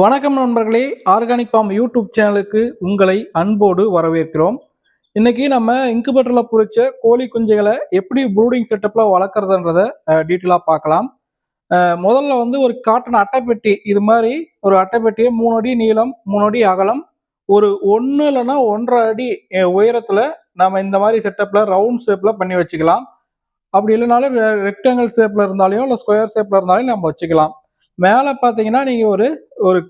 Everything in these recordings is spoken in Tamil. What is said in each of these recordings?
வணக்கம் நண்பர்களே ஆர்கானிக் ஃபார்ம் யூடியூப் சேனலுக்கு உங்களை அன்போடு வரவேற்கிறோம். இன்னைக்கு நம்ம இன்குபேட்டரில் பொறிச்ச கோழி குஞ்சுகளை எப்படி ப்ரூடிங் செட்டப்பில் வளர்க்குறதுன்றத டீட்டெயிலாக பார்க்கலாம். முதல்ல வந்து ஒரு காட்டன் அட்டைப்பெட்டி இது மாதிரி ஒரு அட்டைப்பெட்டியை மூணு அடி நீளம் மூணு அடி அகலம் ஒரு ஒன்று இல்லைன்னா ஒன்றரை அடி உயரத்தில் நம்ம இந்த மாதிரி செட்டப்பில் ரவுண்ட் ஷேப்பில் பண்ணி வச்சுக்கலாம். அப்படி இல்லைனாலும் ரெக்டாங்கிள் ஷேப்பில் இருந்தாலையும் இல்லை ஸ்கொயர் ஷேப்பில் இருந்தாலும் நம்ம வச்சுக்கலாம். மேலே பார்த்தீங்கன்னா நீங்கள் ஒரு ஒரு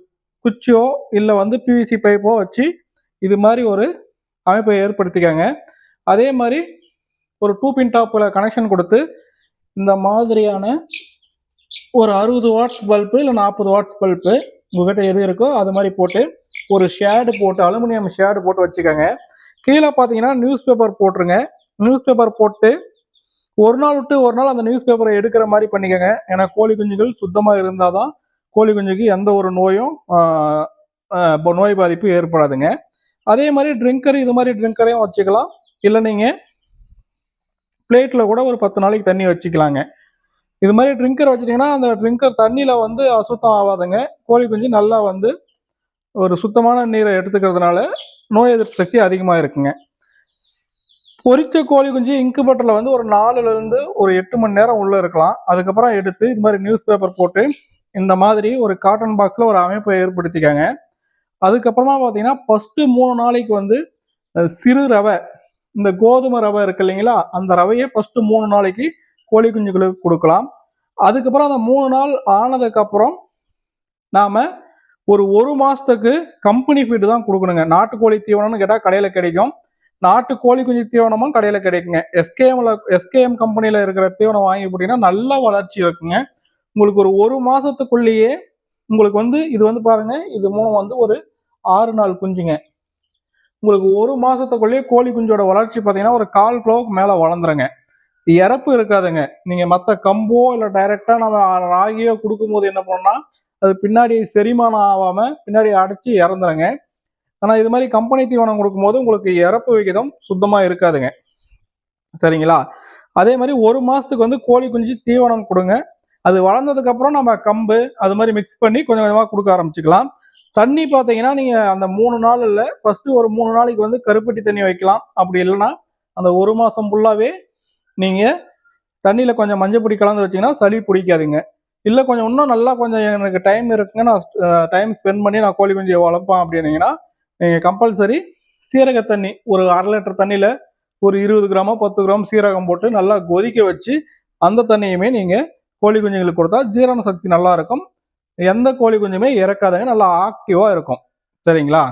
குச்சியோ இல்லை வந்து பிவிசி பைப்போ வச்சு இது மாதிரி ஒரு அமைப்பை ஏற்படுத்திக்கங்க. அதே மாதிரி ஒரு டூ பின் டாப்பில் கனெக்ஷன் கொடுத்து இந்த மாதிரியான ஒரு அறுபது வாட்ஸ் பல்பு இல்லை நாற்பது வாட்ஸ் பல்பு உங்ககிட்ட எது இருக்கோ அது மாதிரி போட்டு ஒரு ஷேடு போட்டு அலுமினியம் ஷேடு போட்டு வச்சுக்கோங்க. கீழே பார்த்தீங்கன்னா நியூஸ் பேப்பர் போட்டுருங்க. நியூஸ் பேப்பர் போட்டு ஒரு நாள் விட்டு ஒரு நாள் அந்த நியூஸ் பேப்பரை எடுக்கிற மாதிரி பண்ணிக்கோங்க. ஏன்னா கோழி குஞ்சுகள் சுத்தமாக இருந்தால் தான் கோழி குஞ்சுக்கு எந்த ஒரு நோயும் இப்போ நோய் பாதிப்பு ஏற்படாதுங்க. அதே மாதிரி ட்ரிங்கர் இது மாதிரி ட்ரிங்கரையும் வச்சுக்கலாம். இல்லை நீங்கள் பிளேட்டில் கூட ஒரு பத்து நாளைக்கு தண்ணி வச்சுக்கலாங்க. இது மாதிரி ட்ரிங்கர் வச்சுட்டிங்கன்னா அந்த ட்ரிங்கர் தண்ணியில் வந்து அசுத்தம் ஆகாதுங்க. கோழி குஞ்சு நல்லா வந்து ஒரு சுத்தமான நீரை எடுத்துக்கிறதுனால நோய் எதிர்ப்பு சக்தி அதிகமாக இருக்குங்க. பொரிச்ச கோழி குஞ்சு இன்குபேட்டரில் வந்து ஒரு நாலுலேருந்து ஒரு எட்டு மணி நேரம் உள்ளே இருக்கலாம். அதுக்கப்புறம் எடுத்து இது மாதிரி நியூஸ் பேப்பர் போட்டு இந்த மாதிரி ஒரு காட்டன் பாக்ஸில் ஒரு அமைப்பை ஏற்படுத்திக்காங்க அதுக்கப்புறமா பார்த்தீங்கன்னா ஃபஸ்ட்டு மூணு நாளைக்கு வந்து சிறு ரவை இந்த கோதுமை ரவை இருக்கு இல்லைங்களா அந்த ரவையை ஃபஸ்ட்டு மூணு நாளைக்கு கோழி குஞ்சுகளுக்கு கொடுக்கலாம். அதுக்கப்புறம் அந்த மூணு நாள் ஆனதுக்கப்புறம் நாம் ஒரு ஒரு மாதத்துக்கு கம்பெனி ஃபீடு தான் கொடுக்கணுங்க. நாட்டுக்கோழி தீவனம்னு கேட்டால் கடையில் கிடைக்கும். நாட்டு கோழி குஞ்சு தீவனமும் கடையில் கிடைக்குங்க. எஸ்கேஎம்ல எஸ்கேஎம் கம்பெனியில் இருக்கிற தீவனம் வாங்கி போட்டிங்கன்னா நல்ல வளர்ச்சி இருக்குங்க. உங்களுக்கு ஒரு ஒரு மாசத்துக்குள்ளேயே உங்களுக்கு வந்து இது வந்து பாருங்க இது மூலம் வந்து ஒரு ஆறு நாள் குஞ்சுங்க. உங்களுக்கு ஒரு மாசத்துக்குள்ளேயே கோழி குஞ்சோட வளர்ச்சி பார்த்தீங்கன்னா ஒரு கால் கிலோவுக்கு மேலே வளர்ந்துருங்க. இறப்பு இருக்காதுங்க. நீங்க மற்ற கம்போ இல்லை டைரக்டா நம்ம ராகியோ கொடுக்கும்போது என்ன பண்ணோம்னா அது பின்னாடி செரிமானம் ஆகாம பின்னாடி அடைச்சி இறந்துருங்க. ஆனால் இது மாதிரி கம்பெனி தீவனம் கொடுக்கும்போது உங்களுக்கு இறப்பு விகிதம் சுத்தமாக இருக்காதுங்க. சரிங்களா? அதே மாதிரி ஒரு மாதத்துக்கு வந்து கோழி குஞ்சு தீவனம் கொடுங்க. அது வளர்ந்ததுக்கு அப்புறம் நம்ம கம்பு அது மாதிரி மிக்ஸ் பண்ணி கொஞ்சம் கொஞ்சமாக கொடுக்க ஆரம்பிச்சுக்கலாம். தண்ணி பார்த்தீங்கன்னா நீங்கள் அந்த மூணு நாள் இல்லை ஃபஸ்ட்டு ஒரு மூணு நாளைக்கு வந்து கருப்பட்டி தண்ணி வைக்கலாம். அப்படி இல்லைன்னா அந்த ஒரு மாதம் ஃபுல்லாகவே நீங்கள் தண்ணியில் கொஞ்சம் மஞ்சள் பொடி கலந்து வச்சீங்கன்னா சளி பிடிக்காதுங்க. இல்லை கொஞ்சம் இன்னும் நல்லா கொஞ்சம் எனக்கு டைம் இருக்குங்க நான் டைம் ஸ்பெண்ட் பண்ணி நான் கோழி குஞ்சு வளர்ப்பேன் அப்படின்னீங்கன்னா நீங்கள் கம்பல்சரி சீரக தண்ணி ஒரு அரை லிட்டர் தண்ணியில் ஒரு இருபது கிராமோ பத்து கிராம் சீரகம் போட்டு நல்லா கொதிக்க வச்சு அந்த தண்ணியுமே நீங்கள் கோழி குஞ்சுங்களுக்கு கொடுத்தா ஜீரண சக்தி நல்லா இருக்கும். எந்த கோழி குஞ்சுமே இறக்காதுங்க நல்லா ஆக்டிவாக இருக்கும். சரிங்களா?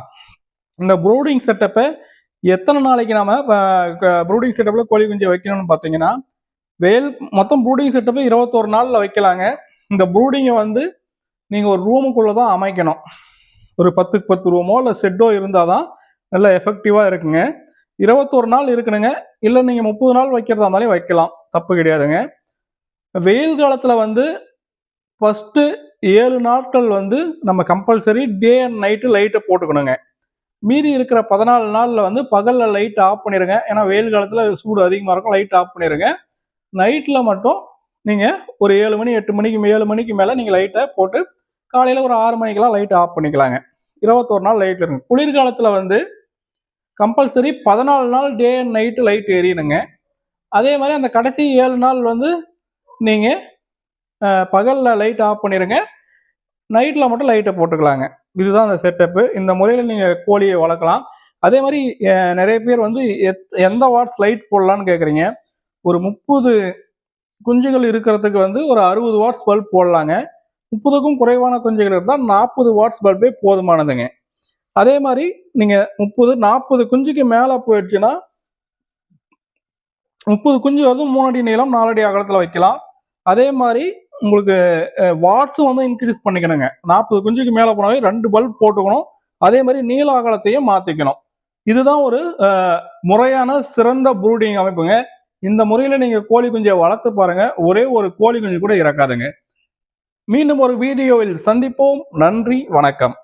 இந்த ப்ரூடிங் செட்டப்பை எத்தனை நாளைக்கு நாம ப்ரூடிங் செட்டப்பில் கோழி குஞ்சு வைக்கணும்னு பார்த்தீங்கன்னா வேல் மொத்தம் ப்ரூடிங் செட்டப்பு இருபத்தோரு நாளில் வைக்கலாங்க. இந்த ப்ரூடிங்கை வந்து நீங்கள் ஒரு ரூமுக்குள்ளே தான் அமைக்கணும். ஒரு பத்துக்கு பத்து ரூமோ இல்லை ஷெட்டோ இருந்தால் தான் நல்லா எஃபெக்டிவாக இருக்குங்க. இருபத்தோரு நாள் இருக்கணுங்க. இல்லை நீங்கள் முப்பது நாள் வைக்கிறதா இருந்தாலும் வைக்கலாம். தப்பு கிடையாதுங்க. வெயில் காலத்தில் வந்து ஃபஸ்ட்டு ஏழு நாட்கள் வந்து நம்ம கம்பல்சரி டே அண்ட் நைட்டு லைட்டை போட்டுக்கணுங்க. மீதி இருக்கிற பதினாலு நாளில் வந்து பகலில் லைட் ஆஃப் பண்ணிடுங்க ஏன்னா வெயில் காலத்தில் சூடு அதிகமாக இருக்கும் லைட் ஆஃப் பண்ணிடுங்க நைட்டில் மட்டும் நீங்கள் ஒரு ஏழு மணி எட்டு மணிக்கு ஏழு மணிக்கு மேலே நீங்கள் லைட்டை போட்டு காலையில் ஒரு ஆறு மணிக்கெல்லாம் லைட் ஆஃப் பண்ணிக்கலாங்க. இருபத்தோரு நாள் லைட் இருக்கும். குளிர்காலத்தில் வந்து கம்பல்சரி பதினாலு நாள் டே அண்ட் நைட்டு லைட் எரியணுங்க அதே மாதிரி அந்த கடைசி ஏழு நாள் வந்து நீங்கள் பகலில் லைட் ஆஃப் பண்ணிடுங்க நைட்டில் மட்டும் லைட்டை போட்டுக்கலாங்க. இதுதான் அந்த செட்டப்பு இந்த முறையில் நீங்கள் கோழியை வளர்க்கலாம். அதே மாதிரி நிறைய பேர் வந்து எத் எந்த வாட்ஸ் லைட் போடலான்னு கேட்குறீங்க ஒரு முப்பது குஞ்சுகள் இருக்கிறதுக்கு வந்து ஒரு அறுபது வாட்ஸ் பல்ப் போடலாங்க. முப்பதுக்கும் குறைவான குஞ்சுகள் இருந்தால் நாற்பது வாட்ஸ் பல்பே போதுமானதுங்க. அதே மாதிரி நீங்கள் முப்பது நாற்பது குஞ்சுக்கு மேலே போயிடுச்சுன்னா முப்பது குஞ்சு வந்து மூணு அடி நீளம் நாலடி அகலத்தில் வைக்கலாம். அதே மாதிரி உங்களுக்கு வாட்ஸும் வந்து இன்க்ரீஸ் பண்ணிக்கணுங்க. நாற்பது குஞ்சுக்கு மேலே போனாவே ரெண்டு பல்ப் போட்டுக்கணும். அதே மாதிரி நீல அகலத்தையும் மாற்றிக்கணும் இதுதான் ஒரு முறையான சிறந்த ப்ரூடிங் அமைப்புங்க. இந்த முறையில் நீங்கள் கோழி குஞ்சை வளர்த்து பாருங்க. ஒரே ஒரு கோழி குஞ்சு கூட இறக்காதுங்க. மீண்டும் ஒரு வீடியோவில் சந்திப்போம். நன்றி வணக்கம்.